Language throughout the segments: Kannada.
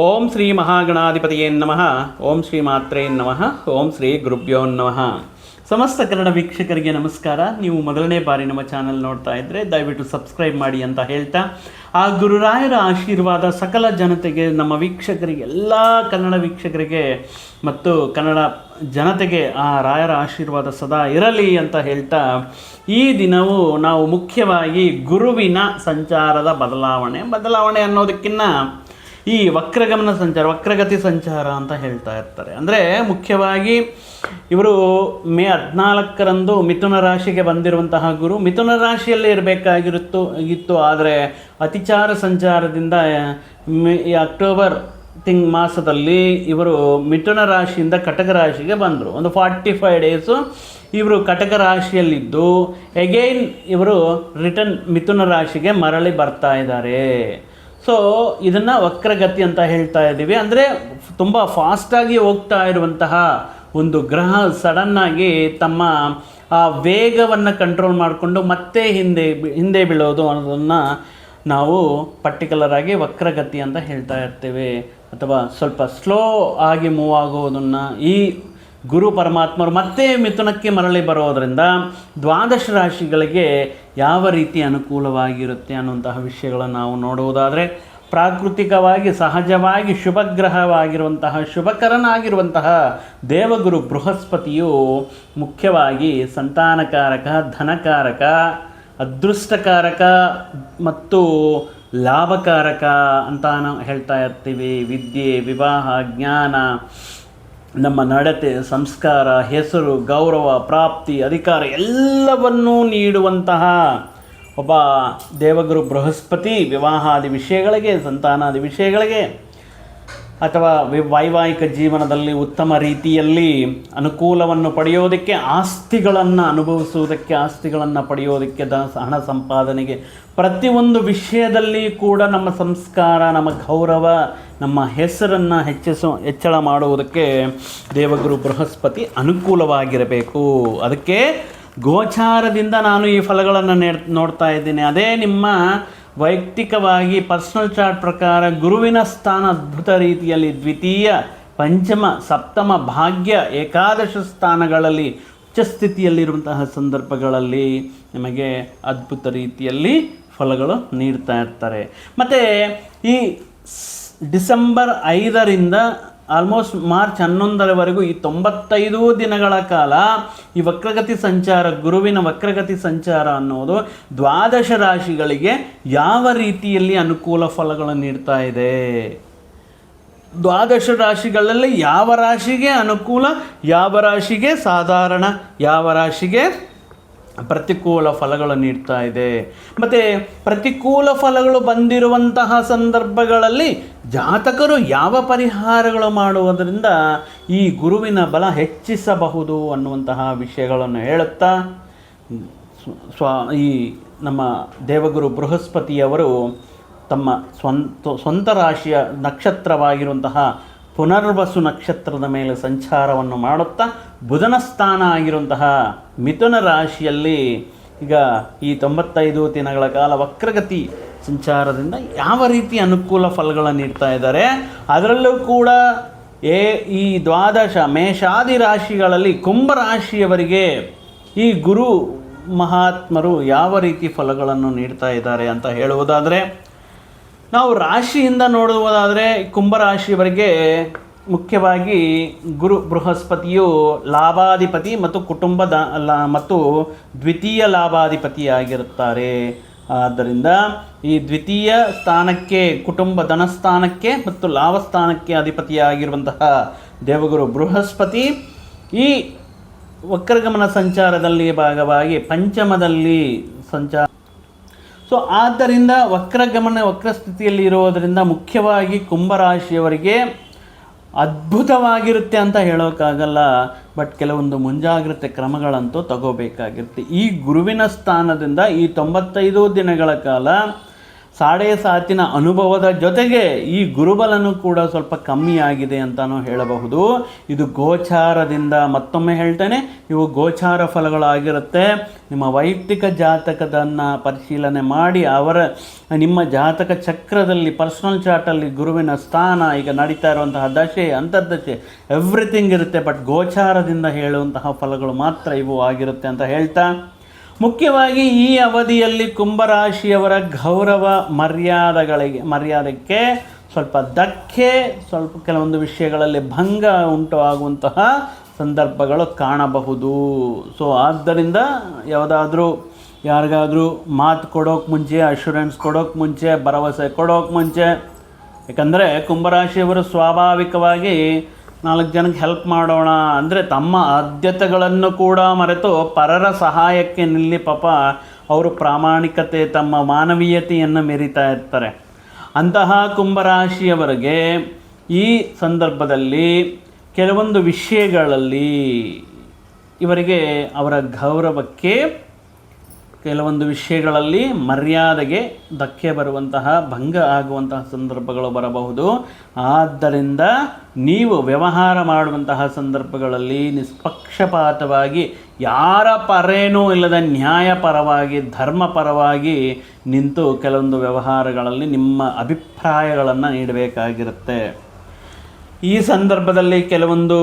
ಓಂ ಶ್ರೀ ಮಹಾಗಣಾಧಿಪತಿಯೇ ನಮಃ. ಓಂ ಶ್ರೀ ಮಾತ್ರೇ ನಮಃ. ಓಂ ಶ್ರೀ ಗುರುಭ್ಯೋ ನಮಃ. ಸಮಸ್ತ ಕನ್ನಡ ವೀಕ್ಷಕರಿಗೆ ನಮಸ್ಕಾರ. ನೀವು ಮೊದಲನೇ ಬಾರಿ ನಮ್ಮ ಚಾನಲ್ ನೋಡ್ತಾ ಇದ್ದರೆ ದಯವಿಟ್ಟು ಸಬ್ಸ್ಕ್ರೈಬ್ ಮಾಡಿ ಅಂತ ಹೇಳ್ತಾ, ಆ ಗುರುರಾಯರ ಆಶೀರ್ವಾದ ಸಕಲ ಜನತೆಗೆ, ನಮ್ಮ ವೀಕ್ಷಕರಿಗೆ, ಎಲ್ಲ ಕನ್ನಡ ವೀಕ್ಷಕರಿಗೆ ಮತ್ತು ಕನ್ನಡ ಜನತೆಗೆ ಆ ರಾಯರ ಆಶೀರ್ವಾದ ಸದಾ ಇರಲಿ ಅಂತ ಹೇಳ್ತಾ, ಈ ದಿನವು ನಾವು ಮುಖ್ಯವಾಗಿ ಗುರುವಿನ ಸಂಚಾರದ ಬದಲಾವಣೆ ಬದಲಾವಣೆ ಅನ್ನೋದಕ್ಕಿಂತ ಈ ವಕ್ರಗಮನ ಸಂಚಾರ, ವಕ್ರಗತಿ ಸಂಚಾರ ಅಂತ ಹೇಳ್ತಾ ಇರ್ತಾರೆ. ಅಂದರೆ ಮುಖ್ಯವಾಗಿ ಇವರು ಮೇ ಹದಿನಾಲ್ಕರಂದು ಮಿಥುನ ರಾಶಿಗೆ ಬಂದಿರುವಂತಹ ಗುರು ಮಿಥುನ ರಾಶಿಯಲ್ಲೇ ಇರಬೇಕಾಗಿರುತ್ತು, ಇತ್ತು. ಆದರೆ ಅತಿಚಾರ ಸಂಚಾರದಿಂದ ಈ ಅಕ್ಟೋಬರ್ ತಿಂಗ್ ಮಾಸದಲ್ಲಿ ಇವರು ಮಿಥುನ ರಾಶಿಯಿಂದ ಕಟಕ ರಾಶಿಗೆ ಬಂದರು. ಒಂದು ಫಾರ್ಟಿ ಫೈವ್ ಡೇಸು ಇವರು ಕಟಕ ರಾಶಿಯಲ್ಲಿದ್ದು. ಎಗೈನ್ ಇವರು ರಿಟರ್ನ್ ಮಿಥುನ ರಾಶಿಗೆ ಮರಳಿ ಬರ್ತಾ ಇದ್ದಾರೆ. ಸೊ ಇದನ್ನು ವಕ್ರಗತಿ ಅಂತ ಹೇಳ್ತಾ ಇದ್ದೀವಿ. ಅಂದರೆ ತುಂಬ ಫಾಸ್ಟಾಗಿ ಹೋಗ್ತಾ ಇರುವಂತಹ ಒಂದು ಗ್ರಹ ಸಡನ್ನಾಗಿ ತಮ್ಮ, ಆ ವೇಗವನ್ನು ಕಂಟ್ರೋಲ್ ಮಾಡಿಕೊಂಡು ಮತ್ತೆ ಹಿಂದೆ ಹಿಂದೆ ಬೀಳೋದು ಅನ್ನೋದನ್ನು ನಾವು ಪರ್ಟಿಕ್ಯುಲರ್ ಆಗಿ ವಕ್ರಗತಿ ಅಂತ ಹೇಳ್ತಾ ಇರ್ತೇವೆ. ಅಥವಾ ಸ್ವಲ್ಪ ಸ್ಲೋ ಆಗಿ ಮೂವ್ ಆಗೋದನ್ನು ಈ ಗುರು ಪರಮಾತ್ಮರು ಮತ್ತೆ ಮಿಥುನಕ್ಕೆ ಮರಳಿ ಬರೋದರಿಂದ ದ್ವಾದಶ ರಾಶಿಗಳಿಗೆ ಯಾವ ರೀತಿ ಅನುಕೂಲವಾಗಿರುತ್ತೆ ಅನ್ನುವಂತಹ ವಿಷಯಗಳನ್ನು ನಾವು ನೋಡುವುದಾದರೆ ಪ್ರಾಕೃತಿಕವಾಗಿ, ಸಹಜವಾಗಿ, ಶುಭಗ್ರಹವಾಗಿರುವಂತಹ, ಶುಭಕರನಾಗಿರುವಂತಹ ದೇವಗುರು ಬೃಹಸ್ಪತಿಯು ಮುಖ್ಯವಾಗಿ ಸಂತಾನಕಾರಕ, ಧನಕಾರಕ, ಅದೃಷ್ಟಕಾರಕ ಮತ್ತು ಲಾಭಕಾರಕ ಅಂತ ನಾವು ಹೇಳ್ತಾ ಇರ್ತೀವಿ. ವಿದ್ಯೆ, ವಿವಾಹ, ಜ್ಞಾನ ನಮ್ಮ ನಡತೆ, ಸಂಸ್ಕಾರ, ಹೆಸರು, ಗೌರವ, ಪ್ರಾಪ್ತಿ, ಅಧಿಕಾರ ಎಲ್ಲವನ್ನೂ ನೀಡುವಂತಹ ಒಬ್ಬ ದೇವಗುರು ಬೃಹಸ್ಪತಿ ವಿವಾಹಾದಿ ವಿಷಯಗಳಿಗೆ, ಸಂತಾನಾದಿ ವಿಷಯಗಳಿಗೆ ಅಥವಾ ವೈವಾಹಿಕ ಜೀವನದಲ್ಲಿ ಉತ್ತಮ ರೀತಿಯಲ್ಲಿ ಅನುಕೂಲವನ್ನು ಪಡೆಯೋದಕ್ಕೆ, ಆಸ್ತಿಗಳನ್ನು ಅನುಭವಿಸುವುದಕ್ಕೆ, ಆಸ್ತಿಗಳನ್ನು ಪಡೆಯೋದಕ್ಕೆ, ದ ಹಣ ಸಂಪಾದನೆಗೆ ಪ್ರತಿಯೊಂದು ವಿಷಯದಲ್ಲಿ ಕೂಡ ನಮ್ಮ ಸಂಸ್ಕಾರ, ನಮ್ಮ ಗೌರವ ನಮ್ಮ ಹೆಸರನ್ನು ಹೆಚ್ಚಿಸೋ, ಹೆಚ್ಚಳ ಮಾಡುವುದಕ್ಕೆ ದೇವಗುರು ಬೃಹಸ್ಪತಿ ಅನುಕೂಲವಾಗಿರಬೇಕು. ಅದಕ್ಕೆ ಗೋಚಾರದಿಂದ ನಾನು ಈ ಫಲಗಳನ್ನು ನೇ, ನೋಡ್ತಾ ಇದ್ದೀನಿ. ಅದೇ ನಿಮ್ಮ ವೈಯಕ್ತಿಕವಾಗಿ ಪರ್ಸನಲ್ ಚಾರ್ಟ್ ಪ್ರಕಾರ ಗುರುವಿನ ಸ್ಥಾನ ಅದ್ಭುತ ರೀತಿಯಲ್ಲಿ ದ್ವಿತೀಯ, ಪಂಚಮ, ಸಪ್ತಮ ಭಾಗ್ಯ, ಏಕಾದಶ ಸ್ಥಾನಗಳಲ್ಲಿ ಉಚ್ಚ ಸ್ಥಿತಿಯಲ್ಲಿರುವಂತಹ ಸಂದರ್ಭಗಳಲ್ಲಿ ನಿಮಗೆ ಅದ್ಭುತ ರೀತಿಯಲ್ಲಿ ಫಲಗಳು ನೀಡ್ತಾ ಇರ್ತಾರೆ. ಮತ್ತು ಈ ಡಿಸೆಂಬರ್ ಐದರಿಂದ ಆಲ್ಮೋಸ್ಟ್ ಮಾರ್ಚ್ ಹನ್ನೊಂದರವರೆಗೂ ಈ ತೊಂಬತ್ತೈದು ದಿನಗಳ ಕಾಲ ಈ ವಕ್ರಗತಿ ಸಂಚಾರ, ಗುರುವಿನ ವಕ್ರಗತಿ ಸಂಚಾರ ಅನ್ನೋದು ದ್ವಾದಶ ರಾಶಿಗಳಿಗೆ ಯಾವ ರೀತಿಯಲ್ಲಿ ಅನುಕೂಲ ಫಲಗಳನ್ನು ನೀಡ್ತಾ ಇದೆ? ದ್ವಾದಶ ರಾಶಿಗಳಲ್ಲಿ ಯಾವ ರಾಶಿಗೆ ಅನುಕೂಲ, ಯಾವ ರಾಶಿಗೆ ಸಾಧಾರಣ, ಯಾವ ರಾಶಿಗೆ ಪ್ರತಿಕೂಲ ಫಲಗಳು ನೀಡ್ತಾ ಇದೆ. ಮತ್ತು ಪ್ರತಿಕೂಲ ಫಲಗಳು ಬಂದಿರುವಂತಹ ಸಂದರ್ಭಗಳಲ್ಲಿ ಜಾತಕರು ಯಾವ ಪರಿಹಾರಗಳು ಮಾಡುವುದರಿಂದ ಈ ಗುರುವಿನ ಬಲ ಹೆಚ್ಚಿಸಬಹುದು ಅನ್ನುವಂತಹ ವಿಷಯಗಳನ್ನು ಹೇಳುತ್ತಾ, ಸ್ವ- ಈ ನಮ್ಮ ದೇವಗುರು ಬೃಹಸ್ಪತಿಯವರು ತಮ್ಮ ಸ್ವಂತ ಸ್ವಂತ ರಾಶಿಯ ನಕ್ಷತ್ರವಾಗಿರುವಂತಹ ಪುನರ್ವಸು ನಕ್ಷತ್ರದ ಮೇಲೆ ಸಂಚಾರವನ್ನು ಮಾಡುತ್ತಾ ಬುಧನ ಸ್ಥಾನ ಆಗಿರುವಂತಹ ಮಿಥುನ ರಾಶಿಯಲ್ಲಿ ಈಗ ಈ ತೊಂಬತ್ತೈದು ದಿನಗಳ ಕಾಲ ವಕ್ರಗತಿ ಸಂಚಾರದಿಂದ ಯಾವ ರೀತಿ ಅನುಕೂಲ ಫಲಗಳನ್ನು ನೀಡ್ತಾ ಇದ್ದಾರೆ, ಅದರಲ್ಲೂ ಕೂಡ ಏ ಈ ದ್ವಾದಶ ಮೇಷಾದಿ ರಾಶಿಗಳಲ್ಲಿ ಕುಂಭ ರಾಶಿಯವರಿಗೆ ಈ ಗುರು ಮಹಾತ್ಮರು ಯಾವ ರೀತಿ ಫಲಗಳನ್ನು ನೀಡ್ತಾ ಇದ್ದಾರೆ ಅಂತ ಹೇಳುವುದಾದರೆ ನಾವು ರಾಶಿಯಿಂದ ನೋಡುವುದಾದರೆ ಕುಂಭರಾಶಿಯವರಿಗೆ ಮುಖ್ಯವಾಗಿ ಗುರು ಬೃಹಸ್ಪತಿಯು ಲಾಭಾಧಿಪತಿ ಮತ್ತು ಕುಟುಂಬದ ಲಾ ಮತ್ತು ದ್ವಿತೀಯ ಲಾಭಾಧಿಪತಿಯಾಗಿರುತ್ತಾರೆ. ಆದ್ದರಿಂದ ಈ ದ್ವಿತೀಯ ಸ್ಥಾನಕ್ಕೆ, ಕುಟುಂಬ ಧನಸ್ಥಾನಕ್ಕೆ ಮತ್ತು ಲಾಭ ಸ್ಥಾನಕ್ಕೆ ಅಧಿಪತಿಯಾಗಿರುವಂತಹ ದೇವಗುರು ಬೃಹಸ್ಪತಿ ಈ ವಕ್ರಗಮನ ಸಂಚಾರದಲ್ಲಿ ಭಾಗವಾಗಿ ಪಂಚಮದಲ್ಲಿ ಸಂಚಾರ ಸೊ ಆದ್ದರಿಂದ ವಕ್ರಗಮನ ವಕ್ರಸ್ಥಿತಿಯಲ್ಲಿ ಇರೋದರಿಂದ ಮುಖ್ಯವಾಗಿ ಕುಂಭರಾಶಿಯವರಿಗೆ ಅದ್ಭುತವಾಗಿರುತ್ತೆ ಅಂತ ಹೇಳೋಕ್ಕಾಗಲ್ಲ, ಬಟ್ ಕೆಲವೊಂದು ಮುಂಜಾಗ್ರತೆ ಕ್ರಮಗಳಂತೂ ತಗೋಬೇಕಾಗಿರುತ್ತೆ. ಈ ಗುರುವಿನ ಸ್ಥಾನದಿಂದ ಈ ತೊಂಬತ್ತೈದು ದಿನಗಳ ಕಾಲ ಸಾಡೆ ಸಾತಿನ ಅನುಭವದ ಜೊತೆಗೆ ಈ ಗುರುಬಲನು ಕೂಡ ಸ್ವಲ್ಪ ಕಮ್ಮಿ ಆಗಿದೆ ಅಂತಲೂ ಹೇಳಬಹುದು. ಇದು ಗೋಚಾರದಿಂದ ಮತ್ತೊಮ್ಮೆ ಹೇಳ್ತೇನೆ, ಇವು ಗೋಚಾರ ಫಲಗಳಾಗಿರುತ್ತೆ. ನಿಮ್ಮ ವೈಯಕ್ತಿಕ ಜಾತಕದನ್ನು ಪರಿಶೀಲನೆ ಮಾಡಿ, ಅವರ, ನಿಮ್ಮ ಜಾತಕ ಚಕ್ರದಲ್ಲಿ ಪರ್ಸನಲ್ ಚಾರ್ಟಲ್ಲಿ ಗುರುವಿನ ಸ್ಥಾನ, ಈಗ ನಡೀತಾ ಇರುವಂತಹ ದಶೆ, ಅಂತರ್ದಶೆ ಎವ್ರಿಥಿಂಗ್ ಇರುತ್ತೆ ಬಟ್ ಗೋಚಾರದಿಂದ ಹೇಳುವಂತಹ ಫಲಗಳು ಮಾತ್ರ ಇವು ಆಗಿರುತ್ತೆ ಅಂತ ಹೇಳ್ತಾ ಮುಖ್ಯವಾಗಿ ಈ ಅವಧಿಯಲ್ಲಿ ಕುಂಭರಾಶಿಯವರ ಗೌರವ ಮರ್ಯಾದೆಗಳಿಗೆ, ಮರ್ಯಾದಕ್ಕೆ ಸ್ವಲ್ಪ ಧಕ್ಕೆ, ಸ್ವಲ್ಪ ಕೆಲವೊಂದು ವಿಷಯಗಳಲ್ಲಿ ಭಂಗ ಉಂಟು ಆಗುವಂತಹ ಸಂದರ್ಭಗಳು ಕಾಣಬಹುದು. ಸೊ ಆದ್ದರಿಂದ ಯಾವುದಾದ್ರೂ ಯಾರಿಗಾದರೂ ಮಾತು ಕೊಡೋಕೆ ಮುಂಚೆ ಅಶ್ಯೂರೆನ್ಸ್ ಕೊಡೋಕೆ ಮುಂಚೆ, ಭರವಸೆ ಕೊಡೋಕೆ ಮುಂಚೆ ಯಾಕಂದರೆ ಕುಂಭರಾಶಿಯವರು ಸ್ವಾಭಾವಿಕವಾಗಿ ನಾಲ್ಕು ಜನಕ್ಕೆ ಹೆಲ್ಪ್ ಮಾಡೋಣ ಅಂದರೆ ತಮ್ಮ ಆದ್ಯತೆಗಳನ್ನು ಕೂಡ ಮರೆತು ಪರರ ಸಹಾಯಕ್ಕೆ ನಿಲ್ಲಿ ಪಾಪ ಅವರು ಪ್ರಾಮಾಣಿಕತೆ, ತಮ್ಮ ಮಾನವೀಯತೆಯನ್ನು ಮೆರಿತಾ ಇರ್ತಾರೆ. ಅಂತಹ ಕುಂಭರಾಶಿಯವರಿಗೆ ಈ ಸಂದರ್ಭದಲ್ಲಿ ಕೆಲವೊಂದು ವಿಷಯಗಳಲ್ಲಿ ಇವರಿಗೆ ಅವರ ಗೌರವಕ್ಕೆ ಕೆಲವೊಂದು ವಿಷಯಗಳಲ್ಲಿ ಮರ್ಯಾದೆಗೆ ಧಕ್ಕೆ ಬರುವಂತಹ ಭಂಗ ಆಗುವಂತಹ ಸಂದರ್ಭಗಳು ಬರಬಹುದು. ಆದ್ದರಿಂದ ನೀವು ವ್ಯವಹಾರ ಮಾಡುವಂತಹ ಸಂದರ್ಭಗಳಲ್ಲಿ ನಿಷ್ಪಕ್ಷಪಾತವಾಗಿ ಯಾರ ಪರೇನೂ ಇಲ್ಲದ ನ್ಯಾಯಪರವಾಗಿ, ಧರ್ಮಪರವಾಗಿ ನಿಂತು ಕೆಲವೊಂದು ವ್ಯವಹಾರಗಳಲ್ಲಿ ನಿಮ್ಮ ಅಭಿಪ್ರಾಯಗಳನ್ನು ನೀಡಬೇಕಾಗಿರುತ್ತೆ. ಈ ಸಂದರ್ಭದಲ್ಲಿ ಕೆಲವೊಂದು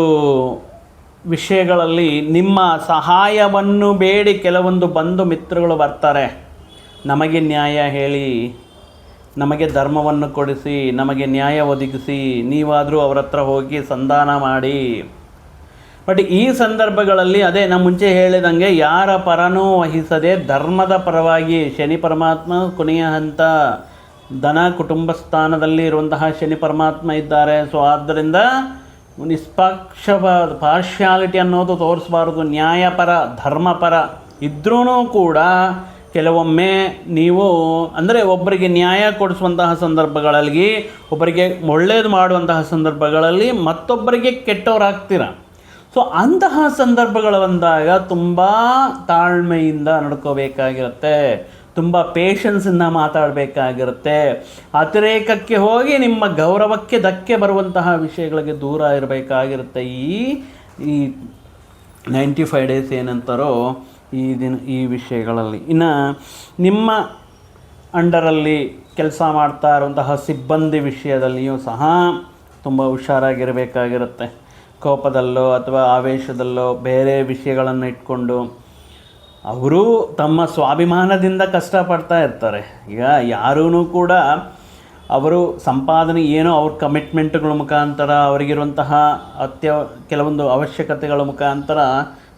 ವಿಷಯಗಳಲ್ಲಿ ನಿಮ್ಮ ಸಹಾಯವನ್ನು ಬೇಡಿ ಕೆಲವೊಂದು ಬಂಧು ಮಿತ್ರಗಳು ಬರ್ತಾರೆ. ನಮಗೆ ನ್ಯಾಯ ಹೇಳಿ, ನಮಗೆ ಧರ್ಮವನ್ನು ಕೊಡಿಸಿ, ನಮಗೆ ನ್ಯಾಯ ಒದಗಿಸಿ, ನೀವಾದರೂ ಅವರ ಹತ್ರ ಹೋಗಿ ಸಂಧಾನ ಮಾಡಿ. ಬಟ್ ಈ ಸಂದರ್ಭಗಳಲ್ಲಿ ಅದೇ ನಾನು ಮುಂಚೆ ಹೇಳಿದಂಗೆ ಯಾರ ಪರನೂ ವಹಿಸದೆ ಧರ್ಮದ ಪರವಾಗಿ ಶನಿ ಪರಮಾತ್ಮ ಕೊನೆಯ ಹಂತ ಧನ ಕುಟುಂಬ ಸ್ಥಾನದಲ್ಲಿ ಇರುವಂತಹ ಶನಿ ಪರಮಾತ್ಮ ಇದ್ದಾರೆ. ಸೊ ಆದ್ದರಿಂದ ನಿಷ್ಪಕ್ಷಪ ಪಾರ್ಶ್ಯಾಲಿಟಿ ಅನ್ನೋದು ತೋರಿಸಬಾರ್ದು, ನ್ಯಾಯಪರ, ಧರ್ಮಪರ ಇದ್ರೂ ಕೂಡ ಕೆಲವೊಮ್ಮೆ ನೀವು ಅಂದರೆ ಒಬ್ಬರಿಗೆ ನ್ಯಾಯ ಕೊಡಿಸುವಂತಹ ಸಂದರ್ಭಗಳಲ್ಲಿ, ಒಬ್ಬರಿಗೆ ಒಳ್ಳೇದು ಮಾಡುವಂತಹ ಸಂದರ್ಭಗಳಲ್ಲಿ ಮತ್ತೊಬ್ಬರಿಗೆ ಕೆಟ್ಟವರಾಗ್ತೀರ? ಸೊ ಅಂತಹ ಸಂದರ್ಭಗಳು ಬಂದಾಗ ತುಂಬ ತಾಳ್ಮೆಯಿಂದ ನಡ್ಕೋಬೇಕಾಗಿರುತ್ತೆ. ತುಂಬ ಪೇಷನ್ಸಿಂದ ಮಾತಾಡಬೇಕಾಗಿರುತ್ತೆ. ಅತಿರೇಕಕ್ಕೆ ಹೋಗಿ ನಿಮ್ಮ ಗೌರವಕ್ಕೆ ಧಕ್ಕೆ ಬರುವಂತಹ ವಿಷಯಗಳಿಗೆ ದೂರ ಇರಬೇಕಾಗಿರುತ್ತೆ. ಈ ಈ ನೈಂಟಿ ಫೈವ್ ಡೇಸ್ ಏನಂತಾರೋ ಈ ದಿನ, ಈ ವಿಷಯಗಳಲ್ಲಿ. ಇನ್ನು ನಿಮ್ಮ ಅಂಡರಲ್ಲಿ ಕೆಲಸ ಮಾಡ್ತಾ ಇರುವಂತಹ ಸಿಬ್ಬಂದಿ ವಿಷಯದಲ್ಲಿಯೂ ಸಹ ತುಂಬ ಹುಷಾರಾಗಿರಬೇಕಾಗಿರುತ್ತೆ. ಕೋಪದಲ್ಲೋ ಅಥವಾ ಆವೇಶದಲ್ಲೋ ಬೇರೆ ವಿಷಯಗಳನ್ನು ಇಟ್ಕೊಂಡು ಅವರು ತಮ್ಮ ಸ್ವಾಭಿಮಾನದಿಂದ ಕಷ್ಟಪಡ್ತಾ ಇರ್ತಾರೆ. ಈಗ ಯಾರೂ ಕೂಡ ಅವರು ಸಂಪಾದನೆ ಏನೋ ಅವ್ರ ಕಮಿಟ್ಮೆಂಟ್ಗಳ ಮುಖಾಂತರ ಅವರಿಗಿರುವಂತಹ ಅತ್ಯ ಕೆಲವೊಂದು ಅವಶ್ಯಕತೆಗಳ ಮುಖಾಂತರ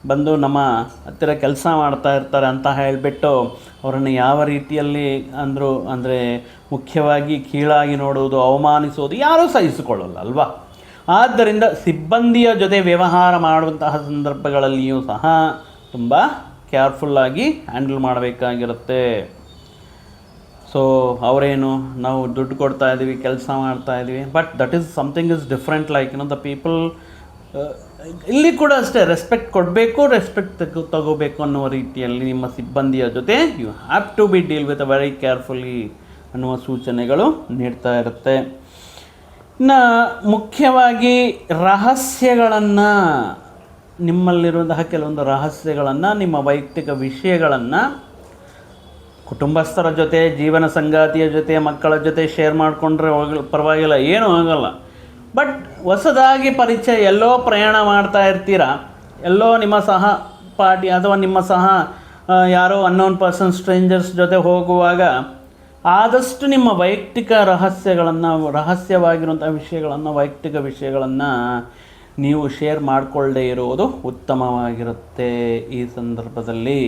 ಬಂದು ನಮ್ಮ ಹತ್ತಿರ ಕೆಲಸ ಮಾಡ್ತಾ ಇರ್ತಾರೆ ಅಂತ ಹೇಳಿಬಿಟ್ಟು ಅವರನ್ನು ಯಾವ ರೀತಿಯಲ್ಲಿ ಅಂದರು ಅಂದರೆ ಮುಖ್ಯವಾಗಿ ಕೀಳಾಗಿ ನೋಡುವುದು, ಅವಮಾನಿಸುವುದು ಯಾರೂ ಸಹಿಸಿಕೊಳ್ಳಲ್ಲ ಅಲ್ವಾ? ಆದ್ದರಿಂದ ಸಿಬ್ಬಂದಿಯ ಜೊತೆ ವ್ಯವಹಾರ ಮಾಡುವಂತಹ ಸಂದರ್ಭಗಳಲ್ಲಿಯೂ ಸಹ ತುಂಬ ಕೇರ್ಫುಲ್ಲಾಗಿ ಹ್ಯಾಂಡಲ್ ಮಾಡಬೇಕಾಗಿರುತ್ತೆ. ಸೊ ಅವರೇನು, ನಾವು ದುಡ್ಡು ಕೊಡ್ತಾ ಇದ್ದೀವಿ, ಕೆಲಸ ಮಾಡ್ತಾ ಇದ್ದೀವಿ but that is something is different like the people ಇಲ್ಲಿ ಕೂಡ ಅಷ್ಟೇ ರೆಸ್ಪೆಕ್ಟ್ ಕೊಡಬೇಕು ರೆಸ್ಪೆಕ್ಟ್ ತಗೋ, ತಗೋಬೇಕು ಅನ್ನುವ ರೀತಿಯಲ್ಲಿ ನಿಮ್ಮ ಸಿಬ್ಬಂದಿಯ ಜೊತೆ you have to be deal with very carefully ಅನ್ನುವ ಸೂಚನೆಗಳು ನೀಡ್ತಾ ಇರುತ್ತೆ. ಇನ್ನು ಮುಖ್ಯವಾಗಿ ರಹಸ್ಯಗಳನ್ನು ನಿಮ್ಮಲ್ಲಿರುವಂತಹ ಕೆಲವೊಂದು ರಹಸ್ಯಗಳನ್ನು, ನಿಮ್ಮ ವೈಯಕ್ತಿಕ ವಿಷಯಗಳನ್ನು ಕುಟುಂಬಸ್ಥರ ಜೊತೆ, ಜೀವನ ಸಂಗಾತಿಯ ಜೊತೆ, ಮಕ್ಕಳ ಜೊತೆ ಶೇರ್ ಮಾಡಿಕೊಂಡ್ರೆ ಹೋಗಲ್ಲ ಪರವಾಗಿಲ್ಲ, ಏನೂ ಆಗಲ್ಲ. ಬಟ್ ಹೊಸದಾಗಿ ಪರಿಚಯ, ಎಲ್ಲೋ ಪ್ರಯಾಣ ಮಾಡ್ತಾ ಇರ್ತೀರ, ಎಲ್ಲೋ ನಿಮ್ಮ ಸಹ ಪಾರ್ಟಿ ಅಥವಾ ನಿಮ್ಮ ಸಹ ಯಾರೋ ಅನ್ನೋನ್ ಪರ್ಸನ್ ಸ್ಟ್ರೇಂಜರ್ಸ್ ಜೊತೆ ಹೋಗುವಾಗ ಆದಷ್ಟು ನಿಮ್ಮ ವೈಯಕ್ತಿಕ ರಹಸ್ಯಗಳನ್ನು ರಹಸ್ಯವಾಗಿರುವಂಥ ವಿಷಯಗಳನ್ನು, ವೈಯಕ್ತಿಕ ವಿಷಯಗಳನ್ನು ನೀವು ಶೇರ್ ಮಾಡಿಕೊಳ್ಳದೆ ಇರುವುದು ಉತ್ತಮವಾಗಿರುತ್ತೆ ಈ ಸಂದರ್ಭದಲ್ಲಿ.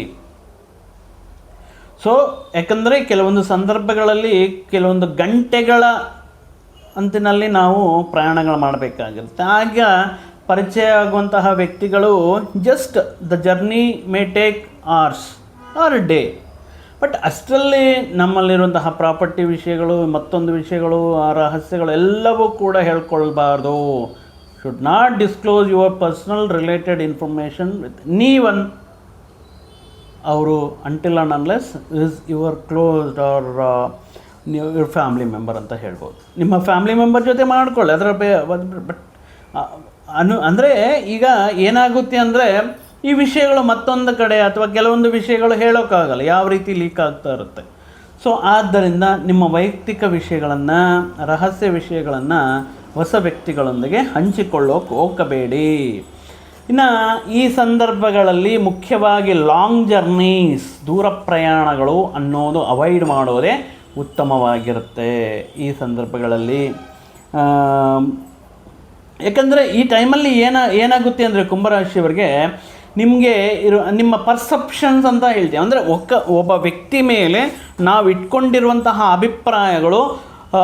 ಸೊ ಯಾಕಂದರೆ ಕೆಲವೊಂದು ಸಂದರ್ಭಗಳಲ್ಲಿ ಕೆಲವೊಂದು ಗಂಟೆಗಳ ಅಂತಿನಲ್ಲಿ ನಾವು ಪ್ರಯಾಣಗಳು ಮಾಡಬೇಕಾಗಿರುತ್ತೆ. ಆಗ ಪರಿಚಯ ಆಗುವಂತಹ ವ್ಯಕ್ತಿಗಳು just the journey may take hours or day but ಅಷ್ಟರಲ್ಲಿ ನಮ್ಮಲ್ಲಿರುವಂತಹ ಪ್ರಾಪರ್ಟಿ ವಿಷಯಗಳು, ಮತ್ತೊಂದು ವಿಷಯಗಳು, ಆ ರಹಸ್ಯಗಳು ಎಲ್ಲವೂ ಕೂಡ ಹೇಳ್ಕೊಳ್ಬಾರ್ದು. Should not disclose your personal related information with any one ಅವರು until and unless is your closed or ನೀವು ಫ್ಯಾಮಿಲಿ ಮೆಂಬರ್ ಅಂತ ಹೇಳ್ಬೋದು. ನಿಮ್ಮ ಫ್ಯಾಮಿಲಿ ಮೆಂಬರ್ ಜೊತೆ ಮಾಡ್ಕೊಳ್ಳಿ, ಅದರ ಬೇ ಬಟ್ ಅನು, ಅಂದರೆ ಈಗ ಏನಾಗುತ್ತೆ ಅಂದರೆ ಈ ವಿಷಯಗಳು ಮತ್ತೊಂದು ಕಡೆ ಅಥವಾ ಕೆಲವೊಂದು ವಿಷಯಗಳು ಹೇಳೋಕ್ಕಾಗಲ್ಲ, ಯಾವ ರೀತಿ ಲೀಕ್ ಆಗ್ತಾ ಇರುತ್ತೆ. ಸೊ ಆದ್ದರಿಂದ ನಿಮ್ಮ ವೈಯಕ್ತಿಕ ವಿಷಯಗಳನ್ನು, ರಹಸ್ಯ ವಿಷಯಗಳನ್ನು ಹೊಸ ವ್ಯಕ್ತಿಗಳೊಂದಿಗೆ ಹಂಚಿಕೊಳ್ಳೋಕೆ ಹೋಗಬೇಡಿ. ಇನ್ನು ಈ ಸಂದರ್ಭಗಳಲ್ಲಿ ಮುಖ್ಯವಾಗಿ ಲಾಂಗ್ ಜರ್ನೀಸ್ ದೂರ ಪ್ರಯಾಣಗಳು ಅನ್ನೋದು ಅವಾಯ್ಡ್ ಮಾಡೋದೇ ಉತ್ತಮವಾಗಿರುತ್ತೆ ಈ ಸಂದರ್ಭಗಳಲ್ಲಿ. ಯಾಕಂದರೆ ಈ ಟೈಮಲ್ಲಿ ಏನ, ಏನಾಗುತ್ತೆ ಅಂದರೆ ಕುಂಭರಾಶಿಯವರಿಗೆ ನಿಮಗೆ ಇರೋ, ನಿಮ್ಮ ಪರ್ಸೆಪ್ಷನ್ಸ್ ಅಂತ ಹೇಳ್ತೀವಿ. ಅಂದರೆ ಒಕ್ಕ, ಒಬ್ಬ ವ್ಯಕ್ತಿ ಮೇಲೆ ನಾವು ಇಟ್ಕೊಂಡಿರುವಂತಹ ಅಭಿಪ್ರಾಯಗಳು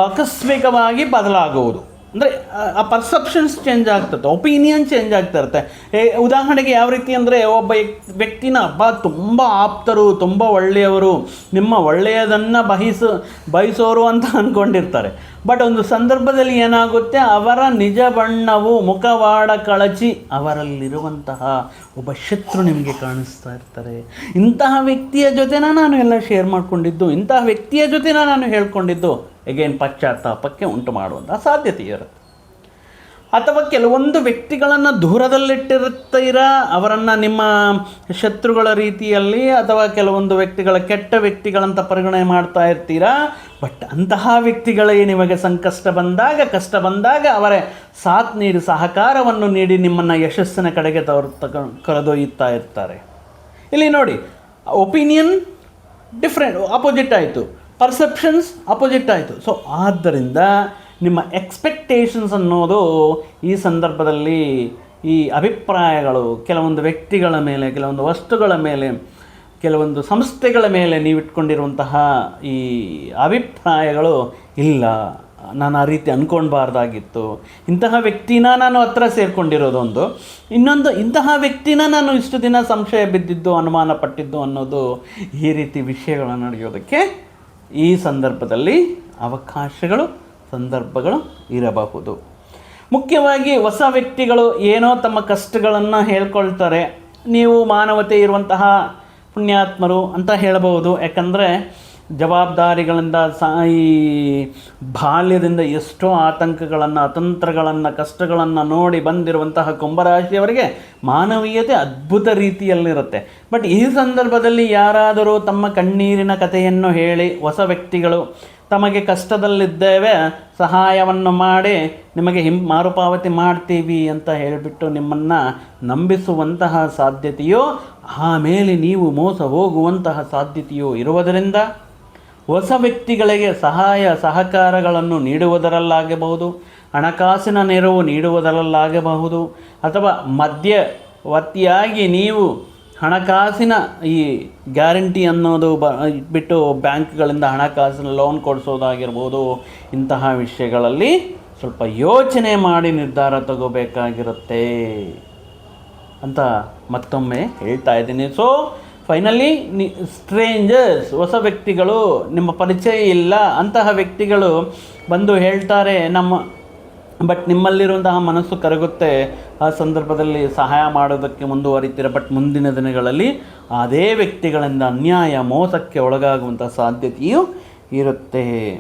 ಆಕಸ್ಮಿಕವಾಗಿ ಬದಲಾಗುವುದು. ಅಂದರೆ, ಆ ಪರ್ಸೆಪ್ಷನ್ಸ್ ಚೇಂಜ್ ಆಗ್ತದೆ ಒಪಿನಿಯನ್ ಚೇಂಜ್ ಆಗ್ತಾ ಇರುತ್ತೆ. ಉದಾಹರಣೆಗೆ ಯಾವ ರೀತಿ ಅಂದರೆ, ಒಬ್ಬ ವ್ಯಕ್- ವ್ಯಕ್ತಿನ ಹಬ್ಬ ತುಂಬ ಆಪ್ತರು, ತುಂಬ ಒಳ್ಳೆಯವರು, ನಿಮ್ಮ ಒಳ್ಳೆಯದನ್ನು ಬಯಸ ಬಯಸೋರು ಅಂತ ಅಂದ್ಕೊಂಡಿರ್ತಾರೆ ಬಟ್ ಒಂದು ಸಂದರ್ಭದಲ್ಲಿ ಏನಾಗುತ್ತೆ, ಅವರ ನಿಜ ಬಣ್ಣವು ಮುಖವಾಡ ಕಳಚಿ ಅವರಲ್ಲಿರುವಂತಹ ಒಬ್ಬ ಶತ್ರು ನಿಮಗೆ ಕಾಣಿಸ್ತಾ ಇರ್ತಾರೆ. ಇಂತಹ ವ್ಯಕ್ತಿಯ ಜೊತೆನ ನಾನು ಎಲ್ಲ ಶೇರ್ ಮಾಡಿಕೊಂಡಿದ್ದು, ಇಂತಹ ವ್ಯಕ್ತಿಯ ಜೊತೆನ ನಾನು ಹೇಳ್ಕೊಂಡಿದ್ದು. ಎಗೇನ್ ಪಶ್ಚಾತ್ತಾಪಕ್ಕೆ ಉಂಟು ಮಾಡುವಂಥ ಸಾಧ್ಯತೆ ಇರುತ್ತೆ. ಅಥವಾ ಕೆಲವೊಂದು ವ್ಯಕ್ತಿಗಳನ್ನು ದೂರದಲ್ಲಿಟ್ಟಿರ್ತೀರ, ಅವರನ್ನು ನಿಮ್ಮ ಶತ್ರುಗಳ ರೀತಿಯಲ್ಲಿ ಅಥವಾ ಕೆಲವೊಂದು ವ್ಯಕ್ತಿಗಳ ಕೆಟ್ಟ ವ್ಯಕ್ತಿಗಳಂತ ಪರಿಗಣನೆ ಮಾಡ್ತಾ ಇರ್ತೀರಾ? ಬಟ್ ಅಂತಹ ವ್ಯಕ್ತಿಗಳೇ ನಿಮಗೆ ಸಂಕಷ್ಟ ಬಂದಾಗ, ಕಷ್ಟ ಬಂದಾಗ ಅವರೇ ಸಾಥ್ ನೀಡಿ, ಸಹಕಾರವನ್ನು ನೀಡಿ ನಿಮ್ಮನ್ನು ಯಶಸ್ಸಿನ ಕಡೆಗೆ ತವರು ಕರೆದೊಯ್ಯುತ್ತಾ ಇರ್ತಾರೆ. ಇಲ್ಲಿ ನೋಡಿ ಒಪಿನಿಯನ್ ಡಿಫ್ರೆಂಟ್ ಅಪೋಸಿಟ್ ಆಯಿತು. ಪರ್ಸೆಪ್ಷನ್ಸ್ ಅಪೋಸಿಟ್ ಆಯಿತು. ಸೊ ಆದ್ದರಿಂದ ನಿಮ್ಮ ಎಕ್ಸ್ಪೆಕ್ಟೇಷನ್ಸ್ ಅನ್ನೋದು ಈ ಸಂದರ್ಭದಲ್ಲಿ ಈ ಅಭಿಪ್ರಾಯಗಳು, ಕೆಲವೊಂದು ವ್ಯಕ್ತಿಗಳ ಮೇಲೆ, ಕೆಲವೊಂದು ವಸ್ತುಗಳ ಮೇಲೆ, ಕೆಲವೊಂದು ಸಂಸ್ಥೆಗಳ ಮೇಲೆ ನೀವು ಇಟ್ಕೊಂಡಿರುವಂತಹ ಈ ಅಭಿಪ್ರಾಯಗಳು ಇಲ್ಲ. ನಾನು ಆ ರೀತಿ ಅಂದ್ಕೊಳ್ಬಾರ್ದಾಗಿತ್ತು ಇಂತಹ ವ್ಯಕ್ತಿನ ನಾನು ಹತ್ರ ಸೇರಿಕೊಂಡಿರೋದೊಂದು. ಇನ್ನೊಂದು, ಇಂತಹ ವ್ಯಕ್ತಿನ ನಾನು ಇಷ್ಟು ದಿನ ಸಂಶಯ ಬಿದ್ದಿದ್ದು ಅನುಮಾನ ಪಟ್ಟಿದ್ದು ಅನ್ನೋದು ಈ ರೀತಿ ವಿಷಯಗಳನ್ನು ನಡೆಯೋದಕ್ಕೆ ಈ ಸಂದರ್ಭದಲ್ಲಿ ಅವಕಾಶಗಳು, ಸಂದರ್ಭಗಳು ಇರಬಹುದು. ಮುಖ್ಯವಾಗಿ ಹೊಸ ವ್ಯಕ್ತಿಗಳು ಏನೋ ತಮ್ಮ ಕಷ್ಟಗಳನ್ನು ಹೇಳ್ಕೊಳ್ತಾರೆ. ನೀವು ಮಾನವತೆ ಇರುವಂತಹ ಪುಣ್ಯಾತ್ಮರು ಅಂತ ಹೇಳಬಹುದು. ಯಾಕಂದರೆ ಜವಾಬ್ದಾರಿಗಳಿಂದ ಸಾ ಈ ಬಾಲ್ಯದಿಂದ ಎಷ್ಟೋ ಆತಂಕಗಳನ್ನು, ಅತಂತ್ರಗಳನ್ನು, ಕಷ್ಟಗಳನ್ನು ನೋಡಿ ಬಂದಿರುವಂತಹ ಕುಂಭರಾಶಿಯವರಿಗೆ ಮಾನವೀಯತೆ ಅದ್ಭುತ ರೀತಿಯಲ್ಲಿರುತ್ತೆ. ಬಟ್ ಈ ಸಂದರ್ಭದಲ್ಲಿ ಯಾರಾದರೂ ತಮ್ಮ ಕಣ್ಣೀರಿನ ಕಥೆಯನ್ನು ಹೇಳಿ ಹೊಸ ವ್ಯಕ್ತಿಗಳು ತಮಗೆ ಕಷ್ಟದಲ್ಲಿದ್ದೇವೆ, ಸಹಾಯವನ್ನು ಮಾಡಿ ನಿಮಗೆ ಹಿಂ ಮಾರುಪಾವತಿ ಮಾಡ್ತೀವಿ ಅಂತ ಹೇಳಿಬಿಟ್ಟು ನಿಮ್ಮನ್ನು ನಂಬಿಸುವಂತಹ ಸಾಧ್ಯತೆಯೋ ಆಮೇಲೆ ನೀವು ಮೋಸ ಹೋಗುವಂತಹ ಸಾಧ್ಯತೆಯೋ ಇರುವುದರಿಂದ ಹೊಸ ವ್ಯಕ್ತಿಗಳಿಗೆ ಸಹಾಯ ಸಹಕಾರಗಳನ್ನು ನೀಡುವುದರಲ್ಲಾಗಬಹುದು, ಹಣಕಾಸಿನ ನೆರವು ನೀಡುವುದರಲ್ಲಾಗಬಹುದು, ಅಥವಾ ಮಧ್ಯವರ್ತಿಯಾಗಿ ನೀವು ಹಣಕಾಸಿನ ಈ ಗ್ಯಾರಂಟಿ ಅನ್ನೋದು ಬ, ಬಿಟ್ಟು ಬ್ಯಾಂಕ್ಗಳಿಂದ ಹಣಕಾಸಿನ ಲೋನ್ ಕೊಡಿಸೋದಾಗಿರ್ಬೋದು, ಇಂತಹ ವಿಷಯಗಳಲ್ಲಿ ಸ್ವಲ್ಪ ಯೋಚನೆ ಮಾಡಿ ನಿರ್ಧಾರ ತಗೋಬೇಕಾಗಿರುತ್ತೆ ಅಂತ ಮತ್ತೊಮ್ಮೆ ಹೇಳ್ತಾ ಇದ್ದೀನಿ. ಸೊ ಫೈನಲಿ ನಿ ಸ್ಟ್ರೇಂಜರ್ಸ್ ಹೊಸ ವ್ಯಕ್ತಿಗಳು, ನಿಮ್ಮ ಪರಿಚಯ ಇಲ್ಲ, ಅಂತಹ ವ್ಯಕ್ತಿಗಳು ಬಂದು ಹೇಳ್ತಾರೆ, ನಮ್ಮ ಬಟ್ ನಿಮ್ಮಲ್ಲಿರುವಂತಹ ಮನಸ್ಸು ಕರಗುತ್ತೆ, ಆ ಸಂದರ್ಭದಲ್ಲಿ ಸಹಾಯ ಮಾಡೋದಕ್ಕೆ ಮುಂದುವರಿತೀರ ಬಟ್ ಮುಂದಿನ ದಿನಗಳಲ್ಲಿ ಅದೇ ವ್ಯಕ್ತಿಗಳಿಂದ ಅನ್ಯಾಯ, ಮೋಸಕ್ಕೆ ಒಳಗಾಗುವಂಥ ಸಾಧ್ಯತೆಯೂ ಇರುತ್ತೆ.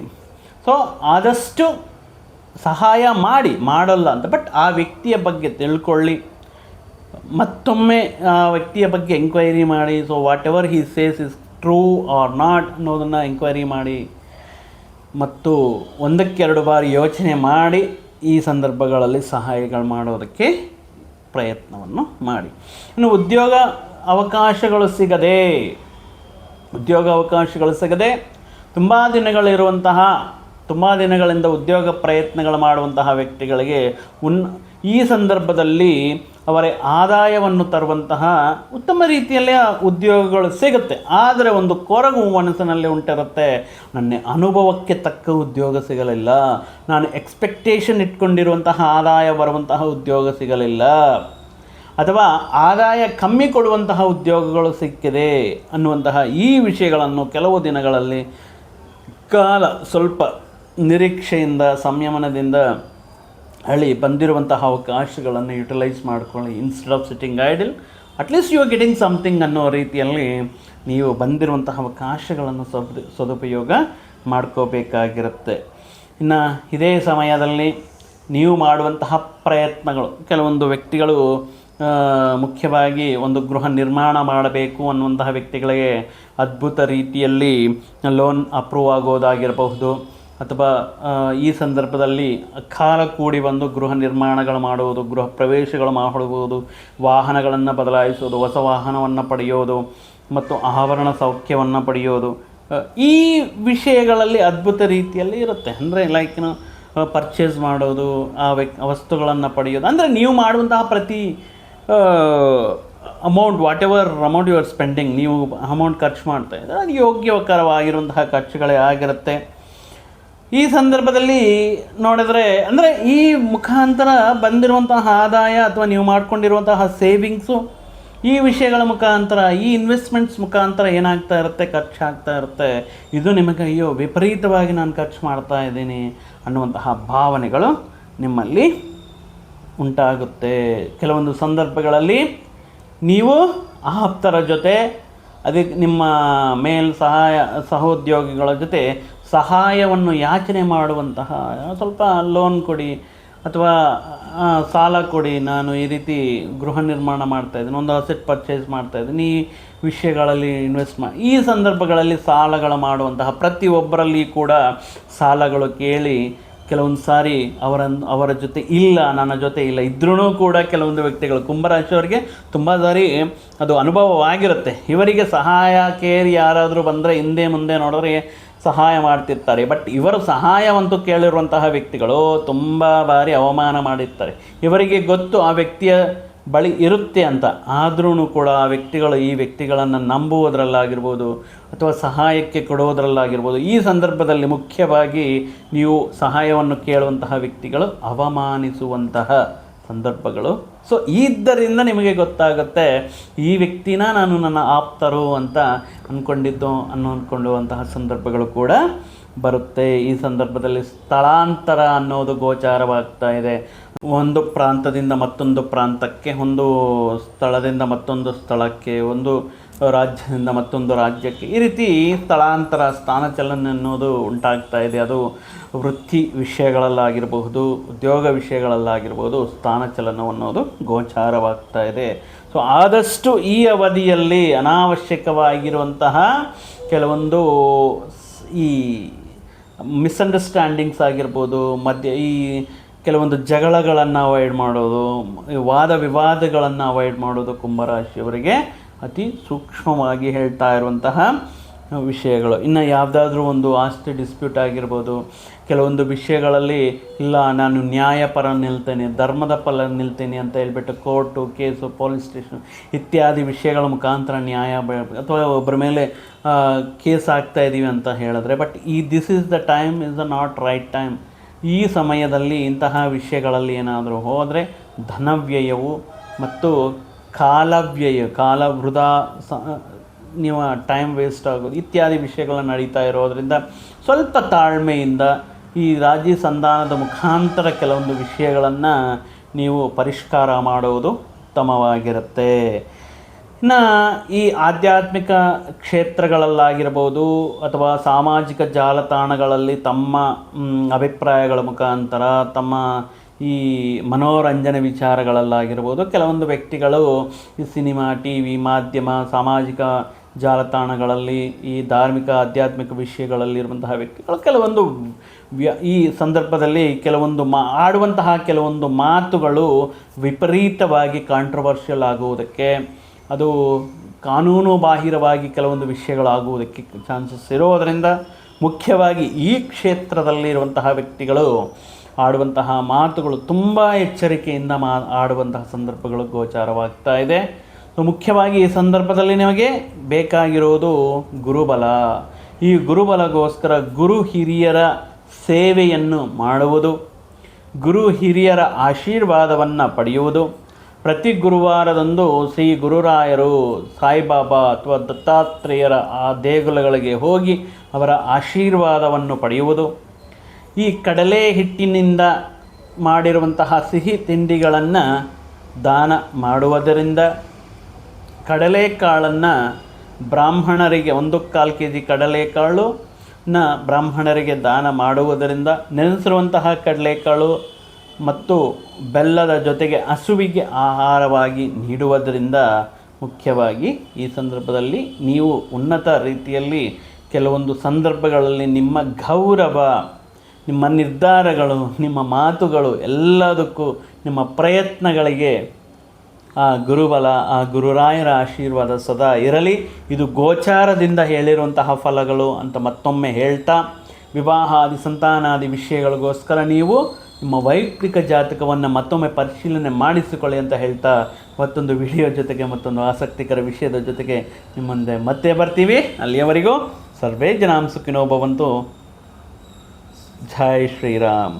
ಸೊ ಆದಷ್ಟು ಸಹಾಯ ಮಾಡಿ, ಮಾಡಲ್ಲ ಅಂತ ಬಟ್ ಆ ವ್ಯಕ್ತಿಯ ಬಗ್ಗೆ ತಿಳ್ಕೊಳ್ಳಿ. ಮತ್ತೊಮ್ಮೆ, ಆ, ವ್ಯಕ್ತಿಯ ಬಗ್ಗೆ ಎಂಕ್ವೈರಿ ಮಾಡಿ so whatever he says is true or not ಅನ್ನೋದನ್ನು ಎಂಕ್ವೈರಿ ಮಾಡಿ, ಮತ್ತು ಒಂದಕ್ಕೆರಡು ಬಾರಿ ಯೋಚನೆ ಮಾಡಿ, ಈ ಸಂದರ್ಭಗಳಲ್ಲಿ ಸಹಾಯಗಳು ಮಾಡೋದಕ್ಕೆ ಪ್ರಯತ್ನವನ್ನು ಮಾಡಿ. ಇನ್ನು ಉದ್ಯೋಗ ಅವಕಾಶಗಳು ಸಿಗದೆ, ಉದ್ಯೋಗ ಅವಕಾಶಗಳು ಸಿಗದೆ, ತುಂಬ ದಿನಗಳಿರುವಂತಹ, ತುಂಬ ದಿನಗಳಿಂದ ಉದ್ಯೋಗ ಪ್ರಯತ್ನಗಳು ಮಾಡುವಂತಹ ವ್ಯಕ್ತಿಗಳಿಗೆ ಉನ್, ಈ ಸಂದರ್ಭದಲ್ಲಿ ಅವರ ಆದಾಯವನ್ನು ತರುವಂತಹ ಉತ್ತಮ ರೀತಿಯಲ್ಲೇ ಆ ಉದ್ಯೋಗಗಳು ಸಿಗುತ್ತೆ. ಆದರೆ ಒಂದು ಕೊರಗು ಮನಸ್ಸಿನಲ್ಲಿ ಉಂಟಿರುತ್ತೆ, ನನ್ನ ಅನುಭವಕ್ಕೆ ತಕ್ಕ ಉದ್ಯೋಗ ಸಿಗಲಿಲ್ಲ. ನಾನು ಎಕ್ಸ್ಪೆಕ್ಟೇಷನ್ ಇಟ್ಕೊಂಡಿರುವಂತಹ ಆದಾಯ ಬರುವಂತಹ ಉದ್ಯೋಗ ಸಿಗಲಿಲ್ಲ. ಅಥವಾ ಆದಾಯ ಕಮ್ಮಿ ಕೊಡುವಂತಹ ಉದ್ಯೋಗಗಳು ಸಿಕ್ಕಿದೆ ಅನ್ನುವಂತಹ ಈ ವಿಷಯಗಳನ್ನು ಕೆಲವು ದಿನಗಳಲ್ಲಿ ಕಾಲ ಸ್ವಲ್ಪ ನಿರೀಕ್ಷೆಯಿಂದ, ಸಂಯಮನದಿಂದ ಹಳಿ ಬಂದಿರುವಂತಹ ಅವಕಾಶಗಳನ್ನು ಯುಟಿಲೈಸ್ ಮಾಡ್ಕೊಳ್ಳಿ. Instead of sitting idle at least you are getting something ಅನ್ನೋ ರೀತಿಯಲ್ಲಿ ನೀವು ಬಂದಿರುವಂತಹ ಅವಕಾಶಗಳನ್ನು ಸದ್ ಸದುಪಯೋಗ ಮಾಡ್ಕೋಬೇಕಾಗಿರುತ್ತೆ. ಇನ್ನು ಇದೇ ಸಮಯದಲ್ಲಿ ನೀವು ಮಾಡುವಂತಹ ಪ್ರಯತ್ನಗಳು, ಕೆಲವೊಂದು ವ್ಯಕ್ತಿಗಳು ಮುಖ್ಯವಾಗಿ ಒಂದು ಗೃಹ ನಿರ್ಮಾಣ ಮಾಡಬೇಕು ಅನ್ನುವಂತಹ ವ್ಯಕ್ತಿಗಳಿಗೆ ಅದ್ಭುತ ರೀತಿಯಲ್ಲಿ ಲೋನ್ ಅಪ್ರೂವ್ ಆಗೋದಾಗಿರಬಹುದು. ಅಥವಾ ಈ ಸಂದರ್ಭದಲ್ಲಿ ಕಾಲ ಕೂಡಿ ಬಂದು ಗೃಹ ನಿರ್ಮಾಣಗಳು ಮಾಡುವುದು, ಗೃಹ ಪ್ರವೇಶಗಳು ಮಾಡುವುದು ವಾಹನಗಳನ್ನು ಬದಲಾಯಿಸುವುದು, ಹೊಸ ವಾಹನವನ್ನು ಪಡೆಯೋದು ಮತ್ತು ಆಭರಣ ಸೌಖ್ಯವನ್ನು ಪಡೆಯೋದು ಈ ವಿಷಯಗಳಲ್ಲಿ ಅದ್ಭುತ ರೀತಿಯಲ್ಲಿ ಇರುತ್ತೆ. ಅಂದರೆ ಲೈಕ್ ಪರ್ಚೇಸ್ ಮಾಡೋದು ಆ ವ್ಯಕ್ ವಸ್ತುಗಳನ್ನು ಪಡೆಯೋದು. ಅಂದರೆ ನೀವು ಮಾಡುವಂತಹ ಪ್ರತಿ amount whatever amount you are spending ನೀವು ಅಮೌಂಟ್ ಖರ್ಚು ಮಾಡ್ತಾ ಇದ್ದರೆ ಅದು ಯೋಗ್ಯಕರವಾಗಿರುವಂತಹ ಖರ್ಚುಗಳೇ ಆಗಿರುತ್ತೆ. ಈ ಸಂದರ್ಭದಲ್ಲಿ ನೋಡಿದ್ರೆ, ಅಂದರೆ ಈ ಮುಖಾಂತರ ಬಂದಿರುವಂತಹ ಆದಾಯ ಅಥವಾ ನೀವು ಮಾಡಿಕೊಂಡಿರುವಂತಹ ಸೇವಿಂಗ್ಸು ಈ ವಿಷಯಗಳ ಮುಖಾಂತರ, ಈ ಇನ್ವೆಸ್ಟ್ಮೆಂಟ್ಸ್ ಮುಖಾಂತರ ಏನಾಗ್ತಾ ಇರುತ್ತೆ, ಖರ್ಚಾಗ್ತಾ ಇರುತ್ತೆ. ಇದು ನಿಮಗೆ ಅಯ್ಯೋ, ವಿಪರೀತವಾಗಿ ನಾನು ಖರ್ಚು ಮಾಡ್ತಾ ಇದ್ದೀನಿ ಅನ್ನುವಂತಹ ಭಾವನೆಗಳು ನಿಮ್ಮಲ್ಲಿ ಉಂಟಾಗುತ್ತೆ. ಕೆಲವೊಂದು ಸಂದರ್ಭಗಳಲ್ಲಿ ನೀವು ಆಪ್ತರ ಜೊತೆ ಅದಕ್ಕೆ ನಿಮ್ಮ ಮೇಲ್ ಸಹಾಯ, ಸಹೋದ್ಯೋಗಿಗಳ ಜೊತೆ ಸಹಾಯವನ್ನು ಯಾಚನೆ ಮಾಡುವಂತಹ, ಸ್ವಲ್ಪ ಲೋನ್ ಕೊಡಿ ಅಥವಾ ಸಾಲ ಕೊಡಿ, ನಾನು ಈ ರೀತಿ ಗೃಹ ನಿರ್ಮಾಣ ಮಾಡ್ತಾ ಇದ್ದೀನಿ, ಒಂದು ಅಸೆಟ್ ಪರ್ಚೇಸ್ ಮಾಡ್ತಾ ಇದ್ದೀನಿ, ಈ ವಿಷಯಗಳಲ್ಲಿ ಇನ್ವೆಸ್ಟ್ ಮಾಡಿ ಈ ಸಂದರ್ಭಗಳಲ್ಲಿ ಸಾಲಗಳು ಮಾಡುವಂತಹ ಪ್ರತಿಯೊಬ್ಬರಲ್ಲಿ ಕೂಡ ಸಾಲಗಳು ಕೇಳಿ ಕೆಲವೊಂದು ಸಾರಿ ಅವರ ಅವರ ಜೊತೆ ಇಲ್ಲ, ನನ್ನ ಜೊತೆ ಇಲ್ಲ ಇದ್ರೂ ಕೂಡ ಕೆಲವೊಂದು ವ್ಯಕ್ತಿಗಳು ಕುಂಭರಾಶಿಯವರಿಗೆ ತುಂಬ ಸಾರಿ ಅದು ಅನುಭವವಾಗಿರುತ್ತೆ. ಇವರಿಗೆ ಸಹಾಯ ಕೇರಿ ಯಾರಾದರೂ ಬಂದರೆ ಹಿಂದೆ ಮುಂದೆ ನೋಡಿದ್ರೆ ಸಹಾಯ ಮಾಡ್ತಿರ್ತಾರೆ. ಬಟ್ ಇವರು ಸಹಾಯವಂತೂ ಕೇಳಿರುವಂತಹ ವ್ಯಕ್ತಿಗಳು ತುಂಬ ಬಾರಿ ಅವಮಾನ ಮಾಡಿರ್ತಾರೆ. ಇವರಿಗೆ ಗೊತ್ತು ಆ ವ್ಯಕ್ತಿಯ ಬಳಿ ಇರುತ್ತೆ ಅಂತ. ಆದ್ರೂ ಕೂಡ ಆ ವ್ಯಕ್ತಿಗಳು ಈ ವ್ಯಕ್ತಿಗಳನ್ನು ನಂಬುವುದರಲ್ಲಾಗಿರ್ಬೋದು ಅಥವಾ ಸಹಾಯಕ್ಕೆ ಕೊಡುವುದರಲ್ಲಾಗಿರ್ಬೋದು, ಈ ಸಂದರ್ಭದಲ್ಲಿ ಮುಖ್ಯವಾಗಿ ನೀವು ಸಹಾಯವನ್ನು ಕೇಳುವಂತಹ ವ್ಯಕ್ತಿಗಳು ಅವಮಾನಿಸುವಂತಹ ಸಂದರ್ಭಗಳು ಸೊ ಇದ್ದರಿಂದ ನಿಮಗೆ ಗೊತ್ತಾಗುತ್ತೆ, ಈ ವ್ಯಕ್ತಿನ ನಾನು ನನ್ನ ಆಪ್ತರು ಅಂತ ಅಂದ್ಕೊಂಡಿದ್ದು ಅನ್ನೋ ಅಂದ್ಕೊಳ್ಳುವಂತಹ ಸಂದರ್ಭಗಳು ಕೂಡ ಬರುತ್ತೆ. ಈ ಸಂದರ್ಭದಲ್ಲಿ ಸ್ಥಳಾಂತರ ಅನ್ನೋದು ಗೋಚಾರವಾಗ್ತಾ ಇದೆ. ಒಂದು ಪ್ರಾಂತದಿಂದ ಮತ್ತೊಂದು ಪ್ರಾಂತಕ್ಕೆ, ಒಂದು ಸ್ಥಳದಿಂದ ಮತ್ತೊಂದು ಸ್ಥಳಕ್ಕೆ, ಒಂದು ರಾಜ್ಯದಿಂದ ಮತ್ತೊಂದು ರಾಜ್ಯಕ್ಕೆ ಈ ರೀತಿ ಸ್ಥಳಾಂತರ ಸ್ಥಾನಚಲನ ಅನ್ನೋದು ಉಂಟಾಗ್ತಾ ಇದೆ. ಅದು ವೃತ್ತಿ ವಿಷಯಗಳಲ್ಲಾಗಿರಬಹುದು, ಉದ್ಯೋಗ ವಿಷಯಗಳಲ್ಲಾಗಿರ್ಬೋದು ಸ್ಥಾನಚಲನ ಅನ್ನೋದು ಗೋಚಾರವಾಗ್ತಾ ಇದೆ. ಸೊ ಆದಷ್ಟು ಈ ಅವಧಿಯಲ್ಲಿ ಅನಾವಶ್ಯಕವಾಗಿರುವಂತಹ ಕೆಲವೊಂದು ಈ ಮಿಸ್ಅಂಡರ್ಸ್ಟ್ಯಾಂಡಿಂಗ್ಸ್ ಆಗಿರ್ಬೋದು, ಮಧ್ಯ ಈ ಕೆಲವೊಂದು ಜಗಳಗಳನ್ನು ಅವಾಯ್ಡ್ ಮಾಡೋದು, ವಾದ ವಿವಾದಗಳನ್ನು ಅವಾಯ್ಡ್ ಮಾಡೋದು ಕುಂಭರಾಶಿಯವರಿಗೆ ಅತಿ ಸೂಕ್ಷ್ಮವಾಗಿ ಹೇಳ್ತಾ ಇರುವಂತಹ ವಿಷಯಗಳು. ಇನ್ನು ಯಾವುದಾದ್ರೂ ಒಂದು ಆಸ್ತಿ ಡಿಸ್ಪ್ಯೂಟ್ ಆಗಿರ್ಬೋದು, ಕೆಲವೊಂದು ವಿಷಯಗಳಲ್ಲಿ, ಇಲ್ಲ, ನಾನು ನ್ಯಾಯಪರ ನಿಲ್ತೇನೆ, ಧರ್ಮದ ಪರ ನಿಲ್ತೇನೆ ಅಂತ ಹೇಳ್ಬಿಟ್ಟು ಕೋರ್ಟು, ಕೇಸು, ಪೊಲೀಸ್ ಸ್ಟೇಷನ್ ಇತ್ಯಾದಿ ವಿಷಯಗಳ ಮುಖಾಂತರ ನ್ಯಾಯ ಅಥವಾ ಒಬ್ಬರ ಮೇಲೆ ಕೇಸ್ ಆಗ್ತಾ ಇದ್ದೀವಿ ಅಂತ ಹೇಳಿದ್ರೆ ಬಟ್ ಈ this is the time is the not right time ಈ ಸಮಯದಲ್ಲಿ ಇಂತಹ ವಿಷಯಗಳಲ್ಲಿ ಏನಾದರೂ ಹೋದರೆ ಧನವ್ಯಯವು ಮತ್ತು ಕಾಲವ್ಯಯ ಕಾಲ ವೃಧಾ ಸ ನೀವು ಟೈಮ್ ವೇಸ್ಟ್ ಆಗೋದು ಇತ್ಯಾದಿ ವಿಷಯಗಳು ನಡೀತಾ ಇರೋದರಿಂದ ಸ್ವಲ್ಪ ತಾಳ್ಮೆಯಿಂದ ಈ ರಾಜಿ ಸಂಧಾನದ ಮುಖಾಂತರ ಕೆಲವೊಂದು ವಿಷಯಗಳನ್ನು ನೀವು ಪರಿಷ್ಕಾರ ಮಾಡುವುದು ಉತ್ತಮವಾಗಿರುತ್ತೆ. ಇನ್ನು ಈ ಆಧ್ಯಾತ್ಮಿಕ ಕ್ಷೇತ್ರಗಳಲ್ಲಾಗಿರ್ಬೋದು ಅಥವಾ ಸಾಮಾಜಿಕ ಜಾಲತಾಣಗಳಲ್ಲಿ ತಮ್ಮ ಅಭಿಪ್ರಾಯಗಳ ಮುಖಾಂತರ, ತಮ್ಮ ಈ ಮನೋರಂಜನೆ ವಿಚಾರಗಳಲ್ಲಾಗಿರ್ಬೋದು, ಕೆಲವೊಂದು ವ್ಯಕ್ತಿಗಳು ಈ ಸಿನಿಮಾ ಟಿ ವಿ ಮಾಧ್ಯಮ, ಸಾಮಾಜಿಕ ಜಾಲತಾಣಗಳಲ್ಲಿ, ಈ ಧಾರ್ಮಿಕ, ಆಧ್ಯಾತ್ಮಿಕ ವಿಷಯಗಳಲ್ಲಿರುವಂತಹ ವ್ಯಕ್ತಿಗಳು, ಕೆಲವೊಂದು ವ್ಯ, ಈ ಸಂದರ್ಭದಲ್ಲಿ ಕೆಲವೊಂದು ಮಾ, ಆಡುವಂತಹ ಕೆಲವೊಂದು ಮಾತುಗಳು ವಿಪರೀತವಾಗಿ ಕಾಂಟ್ರವರ್ಷಿಯಲ್ ಆಗುವುದಕ್ಕೆ, ಅದು ಕಾನೂನು ಬಾಹಿರವಾಗಿ ಕೆಲವೊಂದು ವಿಷಯಗಳಾಗುವುದಕ್ಕೆ ಚಾನ್ಸಸ್ ಇರೋದರಿಂದ ಮುಖ್ಯವಾಗಿ ಈ ಕ್ಷೇತ್ರದಲ್ಲಿರುವಂತಹ ವ್ಯಕ್ತಿಗಳು ಆಡುವಂತಹ ಮಾತುಗಳು ತುಂಬ ಎಚ್ಚರಿಕೆಯಿಂದ ಮಾ ಆಡುವಂತಹ ಸಂದರ್ಭಗಳು ಗೋಚಾರವಾಗ್ತಾ ಇದೆ. ಸೊ, ಮುಖ್ಯವಾಗಿ ಈ ಸಂದರ್ಭದಲ್ಲಿ ನಿಮಗೆ ಬೇಕಾಗಿರೋದು ಗುರುಬಲ. ಈ ಗುರುಬಲಗೋಸ್ಕರ ಗುರು ಹಿರಿಯರ ಸೇವೆಯನ್ನು ಮಾಡುವುದು, ಗುರು ಹಿರಿಯರ ಆಶೀರ್ವಾದವನ್ನು ಪಡೆಯುವುದು. ಪ್ರತಿ ಗುರುವಾರದಂದು ಶ್ರೀ ಗುರುರಾಯರು ಸಾಯಿಬಾಬಾ ಅಥವಾ ದತ್ತಾತ್ರೇಯರ ಆ ದೇಗುಲಗಳಿಗೆ ಹೋಗಿ ಅವರ ಆಶೀರ್ವಾದವನ್ನು ಪಡೆಯುವುದು. ಈ ಕಡಲೆ ಹಿಟ್ಟಿನಿಂದ ಮಾಡಿರುವಂತಹ ಸಿಹಿ ತಿಂಡಿಗಳನ್ನು ದಾನ ಮಾಡುವುದರಿಂದ ಕಡಲೆಕಾಳನ್ನು ಬ್ರಾಹ್ಮಣರಿಗೆ ಒಂದು ಕಾಲು ಕೆ ಜಿ ಕಡಲೆಕಾಳು ನ ಬ್ರಾಹ್ಮಣರಿಗೆ ದಾನ ಮಾಡುವುದರಿಂದ ನೆನೆಸಿರುವಂತಹ ಕಡಲೆಕಾಳು ಮತ್ತು ಬೆಲ್ಲದ ಜೊತೆಗೆ ಹಸುವಿಗೆ ಆಹಾರವಾಗಿ ನೀಡುವುದರಿಂದ ಮುಖ್ಯವಾಗಿ ಈ ಸಂದರ್ಭದಲ್ಲಿ ನೀವು ಉನ್ನತ ರೀತಿಯಲ್ಲಿ ಕೆಲವೊಂದು ಸಂದರ್ಭಗಳಲ್ಲಿ ನಿಮ್ಮ ಗೌರವ ನಿಮ್ಮ ನಿರ್ಧಾರಗಳು, ನಿಮ್ಮ ಮಾತುಗಳು ಎಲ್ಲದಕ್ಕೂ ನಿಮ್ಮ ಪ್ರಯತ್ನಗಳಿಗೆ ಆ ಗುರುಬಲ, ಆ ಗುರುರಾಯರ ಆಶೀರ್ವಾದ ಸದಾ ಇರಲಿ. ಇದು ಗೋಚಾರದಿಂದ ಹೇಳಿರುವಂತಹ ಫಲಗಳು ಅಂತ ಮತ್ತೊಮ್ಮೆ ಹೇಳ್ತಾ, ವಿವಾಹಾದಿ, ಸಂತಾನಾದಿ ವಿಷಯಗಳಿಗೋಸ್ಕರ ನೀವು ನಿಮ್ಮ ವೈಯಕ್ತಿಕ ಜಾತಕವನ್ನು ಮತ್ತೊಮ್ಮೆ ಪರಿಶೀಲನೆ ಮಾಡಿಸಿಕೊಳ್ಳಿ ಅಂತ ಹೇಳ್ತಾ, ಮತ್ತೊಂದು ವಿಡಿಯೋ ಜೊತೆಗೆ, ಮತ್ತೊಂದು ಆಸಕ್ತಿಕರ ವಿಷಯದ ಜೊತೆಗೆ ನಿಮ್ಮ ಮುಂದೆ ಮತ್ತೆ ಬರ್ತೀವಿ. ಅಲ್ಲಿಯವರೆಗೂ ಸರ್ವೇ ಜನಾಂಸುಕಿನೋ ಭವಂತು. ಜೈ ಶ್ರೀರಾಮ್